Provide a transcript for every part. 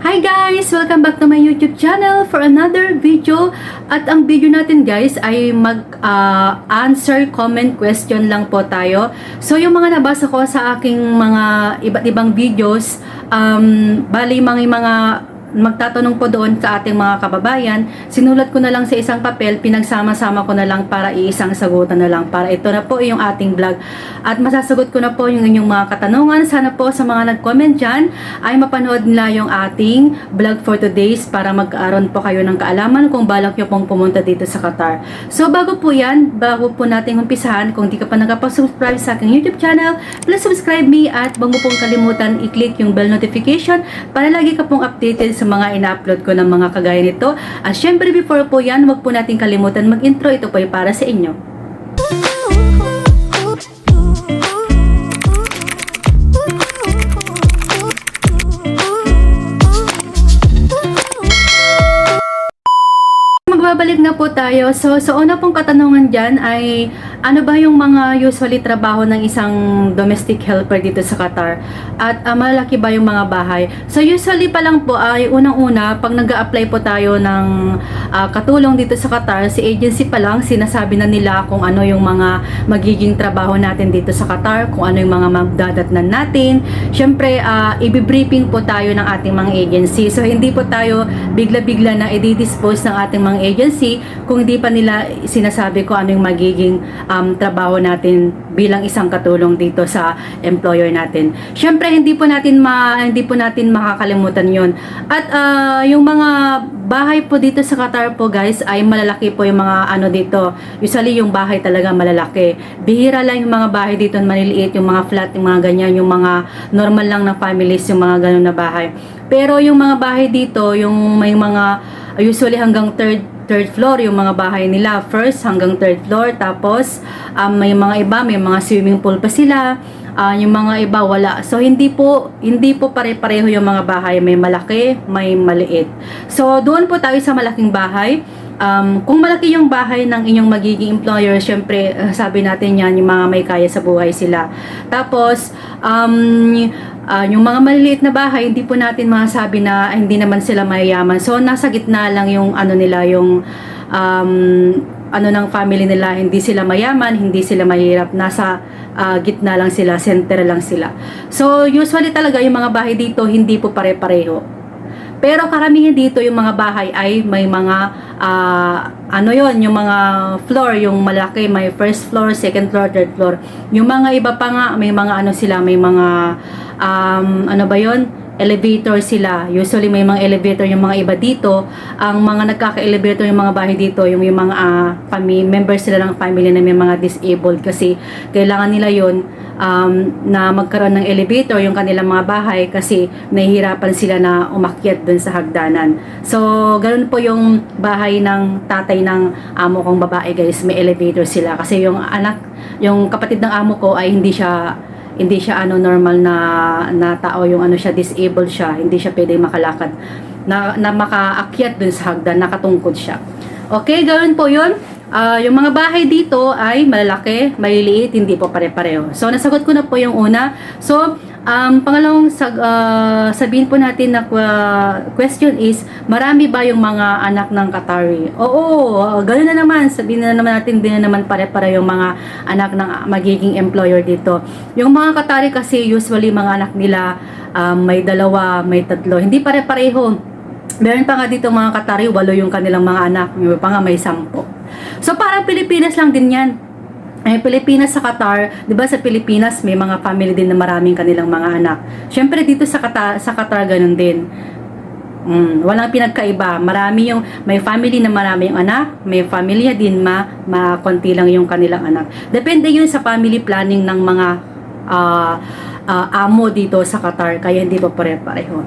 Hi guys! Welcome back to my YouTube channel for another video. At ang video natin guys ay mag-answer comment question lang po tayo. So yung mga nabasa ko sa aking mga iba't ibang videos, um, bali mga mga magtatanong po doon sa ating mga kababayan, sinulat ko na lang sa isang papel, pinagsama-sama ko na lang para iisang sagutan na lang. Para ito na po yung ating vlog. At masasagot ko na po yung inyong mga katanungan. Sana po sa mga nag-comment dyan ay mapanood nila yung ating vlog for today's para magkaaroon po kayo ng kaalaman kung balak nyo pong pumunta dito sa Qatar. So bago po yan, bago po natin umpisahan, kung di ka pa nakapag-subscribe sa aking YouTube channel, please subscribe me at wag mo pong kalimutan i-click yung bell notification para lagi ka pong updated sa mga ina-upload ko ng mga kagaya nito. At syempre before po yan, wag po natin kalimutan mag-intro. Ito po ay para sa inyo. Magbabalik na po tayo. So, sa una pong katanungan dyan ay ano ba yung mga usually trabaho ng isang domestic helper dito sa Qatar? At ah, malaki ba yung mga bahay? So, usually pa lang po ay unang-una, pag nag apply po tayo ng ah, katulong dito sa Qatar, si agency pa lang, sinasabi na nila kung ano yung mga magiging trabaho natin dito sa Qatar, kung ano yung mga magdadatnan natin. Siyempre, uh, ibibriefing po tayo ng ating mga agency. So, hindi po tayo bigla-bigla na i-dispose ng ating mga agency kung hindi pa nila sinasabi ko ano yung magiging um, trabaho natin bilang isang katulong dito sa employer natin. Siyempre hindi po natin ma hindi po natin makakalimutan 'yon. At uh, yung mga bahay po dito sa Qatar po guys ay malalaki po yung mga ano dito. Usually yung bahay talaga malalaki. Bihira lang yung mga bahay dito maliliit, yung mga flat, yung mga ganyan, yung mga normal lang na families, yung mga ganun na bahay. Pero yung mga bahay dito, yung may mga usually hanggang third third floor yung mga bahay nila first hanggang third floor. Tapos um, may mga iba may mga swimming pool pa sila. Uh, yung mga iba wala. So hindi po hindi po pare-pareho yung mga bahay. May malaki may maliit. So doon po tayo sa malaking bahay. Um, kung malaki yung bahay ng inyong magiging employer, syempre, uh, sabi natin yan, yung mga may kaya sa buhay sila. Tapos, um, uh, yung mga maliliit na bahay, hindi po natin masabi na ah, hindi naman sila mayayaman. So, nasa gitna lang yung ano nila, yung um, ano ng family nila, hindi sila mayaman, hindi sila mahirap, nasa uh, gitna lang sila, center lang sila. So, usually talaga yung mga bahay dito, hindi po pare-pareho pero karamihan dito yung mga bahay ay may mga uh, ano yon yung mga floor, yung malaki, may first floor, second floor, third floor. Yung mga iba pa nga, may mga ano sila, may mga um, ano ba yon elevator sila. Usually may mga elevator yung mga iba dito. Ang mga nagkaka-elevator yung mga bahay dito, yung, yung mga uh, family, members sila ng family na may mga disabled kasi kailangan nila yon um, na magkaroon ng elevator yung kanilang mga bahay kasi nahihirapan sila na umakyat dun sa hagdanan. So, ganun po yung bahay ng tatay ng amo kong babae guys, may elevator sila kasi yung anak, yung kapatid ng amo ko ay hindi siya hindi siya ano normal na na tao yung ano siya disabled siya. Hindi siya pwedeng makalakad. Na, na makaakyat dun sa hagdan nakatungkod siya. Okay gawin po yun. Uh, yung mga bahay dito ay malalaki maliliit hindi po pare-pareho. So nasagot ko na po yung una. So Um, pangalawang sag, uh, sabihin po natin na uh, question is, marami ba yung mga anak ng Qatari? Oo, uh, ganoon na naman. Sabihin na naman natin, din na naman pare-pare yung mga anak ng magiging employer dito. Yung mga Qatari kasi usually mga anak nila um, may dalawa, may tatlo. Hindi pare-pareho. Meron pa nga dito mga Qatari, walo yung kanilang mga anak. May pa nga may sampo. So parang Pilipinas lang din yan ay Pilipinas sa Qatar, 'di ba sa Pilipinas may mga family din na maraming kanilang mga anak. Syempre dito sa Qatar, sa Qatar ganun din. Mm, walang pinagkaiba. Marami yung may family na marami yung anak, may pamilya din ma, ma konti lang yung kanilang anak. Depende yun sa family planning ng mga uh, uh, amo dito sa Qatar kaya hindi pa pare-pareho.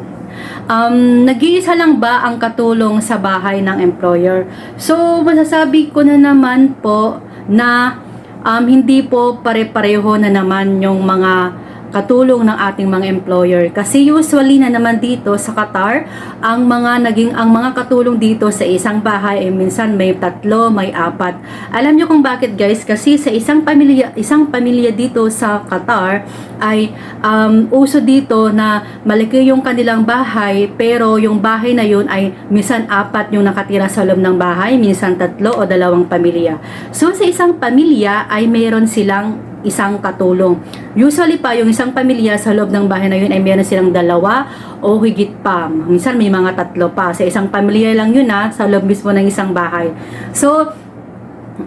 Um, nag-iisa lang ba ang katulong sa bahay ng employer? So, masasabi ko na naman po na um, hindi po pare-pareho na naman yung mga katulong ng ating mga employer. Kasi usually na naman dito sa Qatar, ang mga naging ang mga katulong dito sa isang bahay ay minsan may tatlo, may apat. Alam niyo kung bakit guys? Kasi sa isang pamilya, isang pamilya dito sa Qatar ay um, uso dito na malaki yung kanilang bahay pero yung bahay na yun ay minsan apat yung nakatira sa loob ng bahay, minsan tatlo o dalawang pamilya. So sa isang pamilya ay meron silang isang katulong. Usually pa, yung isang pamilya sa loob ng bahay na yun ay meron silang dalawa o higit pa. Minsan may mga tatlo pa. Sa isang pamilya lang yun ha, sa loob mismo ng isang bahay. So,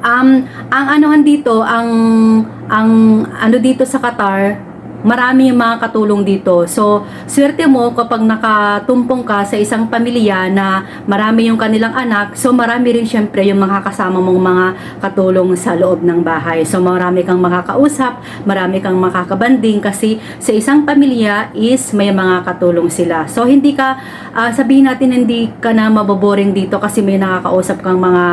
um, ang anuhan dito, ang, ang ano dito sa Qatar, marami yung mga katulong dito. So, swerte mo kapag nakatumpong ka sa isang pamilya na marami yung kanilang anak, so marami rin syempre yung mga kasama mong mga katulong sa loob ng bahay. So, marami kang makakausap, marami kang makakabanding kasi sa isang pamilya is may mga katulong sila. So, hindi ka, ah, sabihin natin hindi ka na maboboring dito kasi may nakakausap kang mga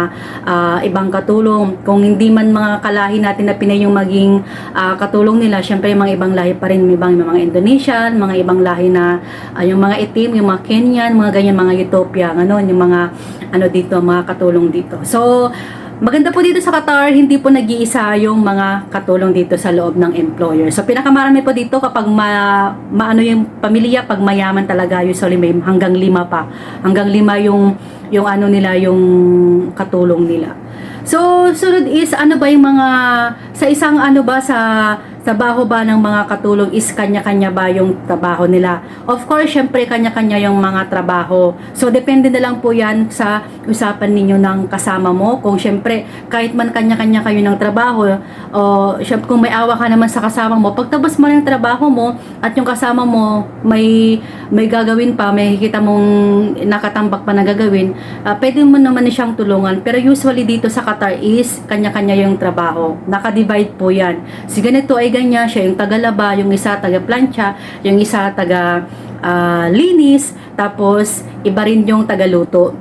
ah, ibang katulong. Kung hindi man mga kalahi natin na Pinay yung maging ah, katulong nila, syempre yung mga ibang lahi pa rin, may ibang mga Indonesian, mga ibang lahi na ah, yung mga itim, yung mga Kenyan, mga ganyan, mga Ethiopia, ano, yung mga ano dito, mga katulong dito. So, maganda po dito sa Qatar, hindi po nag-iisa yung mga katulong dito sa loob ng employer. So, pinakamarami po dito kapag ma, maano yung pamilya, pag mayaman talaga, usually may hanggang lima pa. Hanggang lima yung, yung ano nila, yung katulong nila. So, sunod is ano ba yung mga sa isang ano ba sa trabaho ba ng mga katulong is kanya-kanya ba yung trabaho nila? Of course, syempre kanya-kanya yung mga trabaho. So, depende na lang po yan sa usapan ninyo ng kasama mo. Kung syempre, kahit man kanya-kanya kayo ng trabaho, o syempre kung may awa ka naman sa kasama mo, pagtabas mo ng trabaho mo at yung kasama mo may may gagawin pa, may kita mong nakatambak pa na gagawin, ah, pwede mo naman siyang tulungan. Pero usually dito sa Qatar is kanya-kanya yung trabaho. Naka-divide po yan. Si ganito ay ganyan, siya yung tagalaba, yung isa taga-plancha, yung isa taga ah, linis, tapos iba rin yung tagaluto.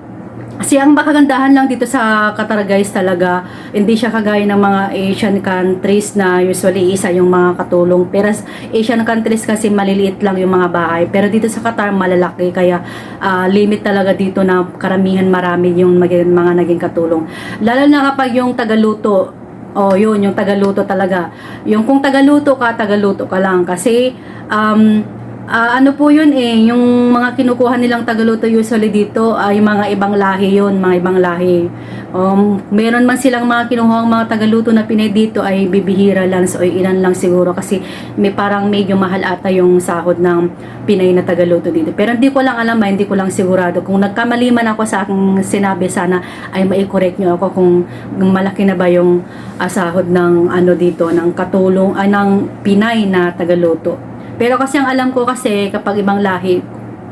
Kasi ang makagandahan lang dito sa Qatar guys talaga, hindi siya kagaya ng mga Asian countries na usually isa yung mga katulong. Pero Asian countries kasi maliliit lang yung mga bahay. Pero dito sa Qatar malalaki kaya ah, limit talaga dito na karamihan marami yung mga naging katulong. Lalo na kapag yung tagaluto, Oh, yun, yung tagaluto talaga. Yung kung tagaluto ka, tagaluto ka lang. Kasi, um, ah, ano po yun eh, yung mga kinukuha nilang tagaluto usually dito ay mga ibang lahi yun, mga ibang lahi. Um, meron man silang mga kinukuha mga tagaluto na Pinay dito ay bibihira lang so ilan lang siguro kasi may parang medyo mahal ata yung sahod ng Pinay na tagaluto dito. Pero hindi ko lang alam, ah, hindi ko lang sigurado. Kung nagkamali man ako sa aking sinabi, sana ay mai-correct nyo ako kung malaki na ba yung ah, sahod ng ano dito, ng katulong, ay ng Pinay na tagaluto. Pero kasi ang alam ko kasi kapag ibang lahi,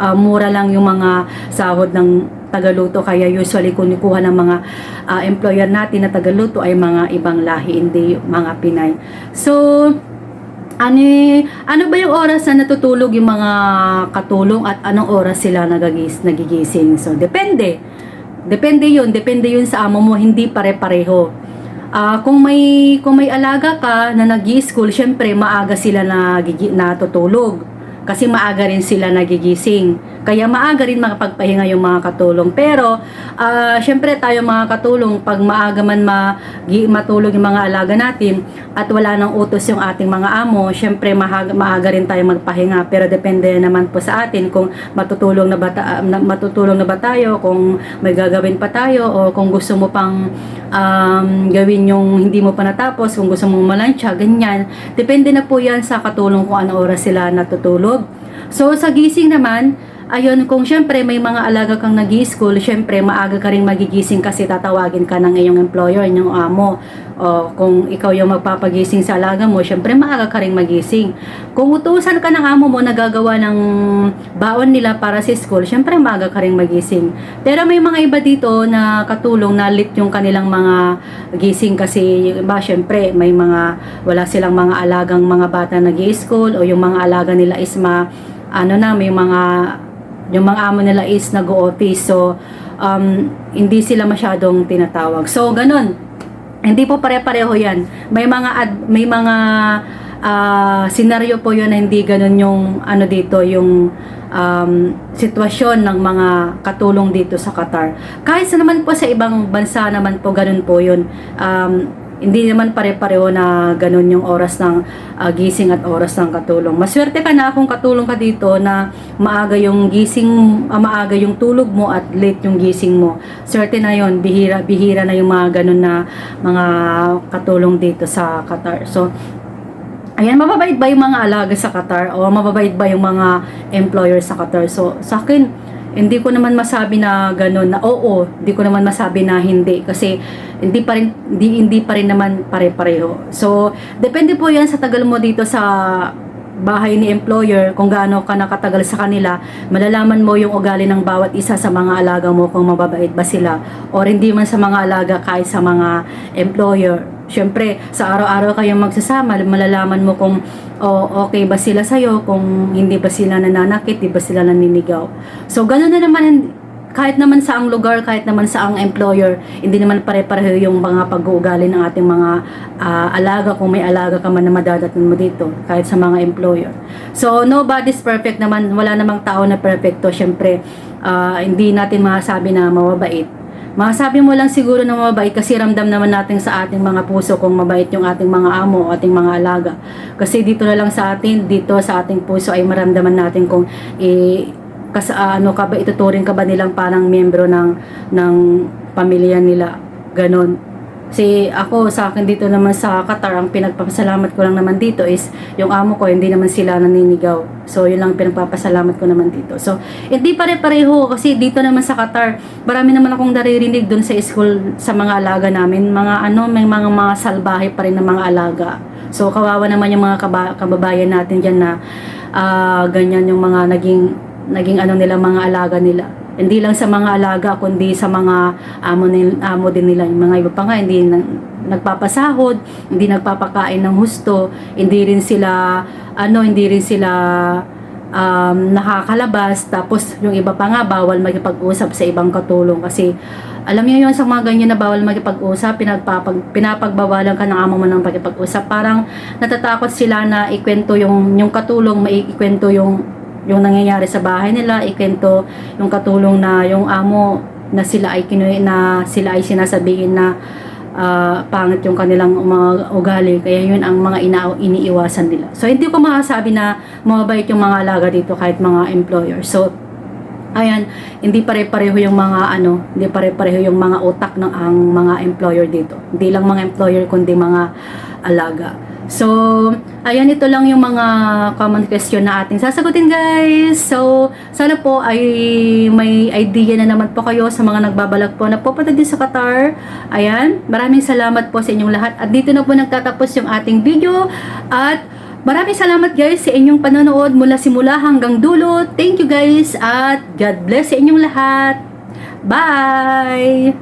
ah, mura lang yung mga sahod ng tagaluto kaya usually kunikuha ng mga ah, employer natin na tagaluto ay mga ibang lahi hindi mga Pinay. So ano, ano ba yung oras na natutulog yung mga katulong at anong oras sila nagagis, nagigising? So, depende. Depende yun. Depende yun sa amo mo. Hindi pare-pareho. Ah, kung may kung may alaga ka na nag-school, syempre maaga sila nagigi, natutulog kasi maaga rin sila nagigising. Kaya maaga rin makapagpahinga yung mga katulong. Pero, ah, syempre tayo mga katulong, pag maaga man matulog yung mga alaga natin at wala nang utos yung ating mga amo, syempre maaga, maaga rin tayo magpahinga. Pero depende naman po sa atin kung matutulong na ba, ta- na, matutulong na ba tayo, kung may gagawin pa tayo, o kung gusto mo pang um, gawin yung hindi mo pa natapos, kung gusto mong malansya, ganyan. Depende na po yan sa katulong kung ano oras sila natutulog. So, sa gising naman, ayun, kung syempre may mga alaga kang nag school syempre maaga ka rin magigising kasi tatawagin ka ng iyong employer, yung amo. O, kung ikaw yung magpapagising sa alaga mo, syempre maaga ka rin magising. Kung utusan ka ng amo mo na gagawa ng baon nila para sa school, syempre maaga ka rin magising. Pero may mga iba dito na katulong na lit yung kanilang mga gising kasi iba syempre may mga wala silang mga alagang mga bata nag school o yung mga alaga nila is ma ano na may mga yung mga amo nila is nag-office so um, hindi sila masyadong tinatawag so ganun hindi po pare-pareho yan may mga ad, may mga ah, senaryo po yun na hindi ganun yung ano dito, yung um, sitwasyon ng mga katulong dito sa Qatar. Kahit sa naman po sa ibang bansa naman po ganun po yun. Um, hindi naman pare-pareho na ganun yung oras ng ah, gising at oras ng katulong. Maswerte ka na kung katulong ka dito na maaga yung gising, ah, maaga yung tulog mo at late yung gising mo. Swerte na yon bihira, bihira na yung mga ganun na mga katulong dito sa Qatar. So, Ayan, mababait ba yung mga alaga sa Qatar o mababait ba yung mga employer sa Qatar? So, sa akin, hindi ko naman masabi na gano'n na oo, hindi ko naman masabi na hindi kasi hindi pa rin hindi, hindi pa rin naman pare-pareho. So, depende po 'yan sa tagal mo dito sa bahay ni employer kung gaano ka nakatagal sa kanila, malalaman mo yung ugali ng bawat isa sa mga alaga mo kung mababait ba sila or hindi man sa mga alaga kahit sa mga employer. Siyempre, sa araw-araw kayong magsasama, malalaman mo kung oh, okay ba sila sa'yo, kung hindi ba sila nananakit, di ba sila naninigaw. So, gano'n na naman, kahit naman sa ang lugar, kahit naman sa ang employer, hindi naman pare-pareho yung mga pag-uugali ng ating mga ah, alaga kung may alaga ka man na madadating mo dito, kahit sa mga employer. So, nobody's perfect naman, wala namang tao na perfecto. Siyempre, ah, hindi natin masasabi na mababait. Masabi mo lang siguro na mabait kasi ramdam naman natin sa ating mga puso kung mabait yung ating mga amo o ating mga alaga. Kasi dito na lang sa atin, dito sa ating puso ay maramdaman natin kung eh, kas, ah, ano ka ba, ituturing ka ba nilang parang miyembro ng, ng pamilya nila. Ganon. Kasi ako sa akin dito naman sa Qatar, ang pinagpapasalamat ko lang naman dito is yung amo ko, hindi naman sila naninigaw. So, yun lang pinagpapasalamat ko naman dito. So, hindi pare-pareho kasi dito naman sa Qatar, marami naman akong naririnig doon sa school sa mga alaga namin. Mga ano, may mga mga salbahe pa rin ng mga alaga. So, kawawa naman yung mga kaba- kababayan natin dyan na ah, ganyan yung mga naging naging ano nila mga alaga nila. Hindi lang sa mga alaga kundi sa mga amo, nil, amo din nila. Yung mga iba pa nga hindi na, nagpapasahod, hindi nagpapakain ng husto, hindi rin sila ano, hindi rin sila um, nakakalabas. Tapos yung iba pa nga bawal makipag-usap sa ibang katulong. Kasi alam niyo yun sa mga ganyan na bawal makipag-usap pinagpapag, pinapagbawalan ka ng amo mo ng pakipag-usap. Parang natatakot sila na ikwento yung yung katulong maikwento yung yung nangyayari sa bahay nila ikwento yung katulong na yung amo na sila ay kinu na sila ay sinasabihin na ah, pangit yung kanilang mga ugali. Kaya yun ang mga ina iniiwasan nila. So hindi ko masasabi na mababait yung mga alaga dito kahit mga employer. So ayan hindi pare-pareho yung mga ano hindi pare-pareho yung mga utak ng ang mga employer dito. Hindi lang mga employer kundi mga alaga So, ayan, ito lang yung mga common question na ating sasagutin, guys. So, sana po ay may idea na naman po kayo sa mga nagbabalag po na pupunta din sa Qatar. Ayan, maraming salamat po sa inyong lahat. At dito na po nagtatapos yung ating video. At maraming salamat, guys, sa inyong panonood mula simula hanggang dulo. Thank you, guys. At God bless sa inyong lahat. Bye!